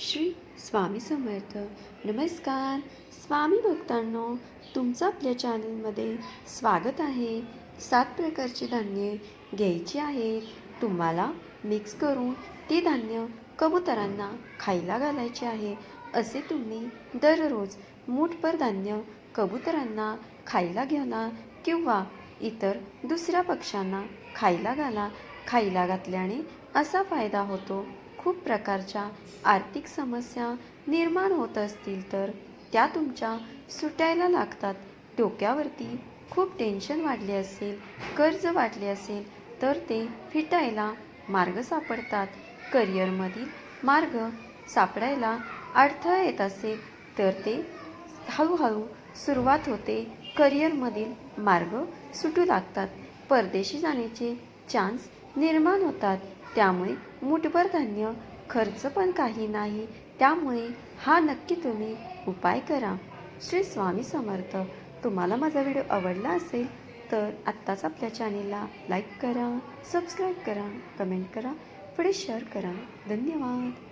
श्री स्वामी समर्थ. नमस्कार. स्वामी भक्तांनो तुमचं आपल्या चॅनलमध्ये स्वागत आहे. सात प्रकारची धान्ये घ्यायची आहेत तुम्हाला मिक्स करून ती धान्य कबुतरांना खायला घालायचे आहे. असे तुम्ही दररोज मूठभर धान्य कबुतरांना खायला घ्याला किंवा इतर दुसऱ्या पक्ष्यांना खायला घाला. खायला घातल्याने असा फायदा होतो. खूप प्रकारच्या आर्थिक समस्या निर्माण होत असतील तर त्या तुमच्या सुटायला लागतात. डोक्यावरती खूप टेन्शन वाढले असेल कर्ज वाढले असेल तर ते फिटायला मार्ग सापडतात. करिअरमधील मार्ग सापडायला अडथळा येत असेल तर ते हळूहळू सुरुवात होते. करिअरमधील मार्ग सुटू लागतात. परदेशी जाण्याचे चान्स निर्माण होतात. त्यामुळे मुठभर धान्य खर्च पण काही नाही. त्यामुळे हा नक्की तुम्ही उपाय करा. श्री स्वामी समर्थ. तुम्हाला माझा व्हिडिओ आवडला असेल तर आत्ताच आपल्या चॅनेलला लाईक करा सबस्क्राईब करा कमेंट करा पुढे शेअर करा. धन्यवाद.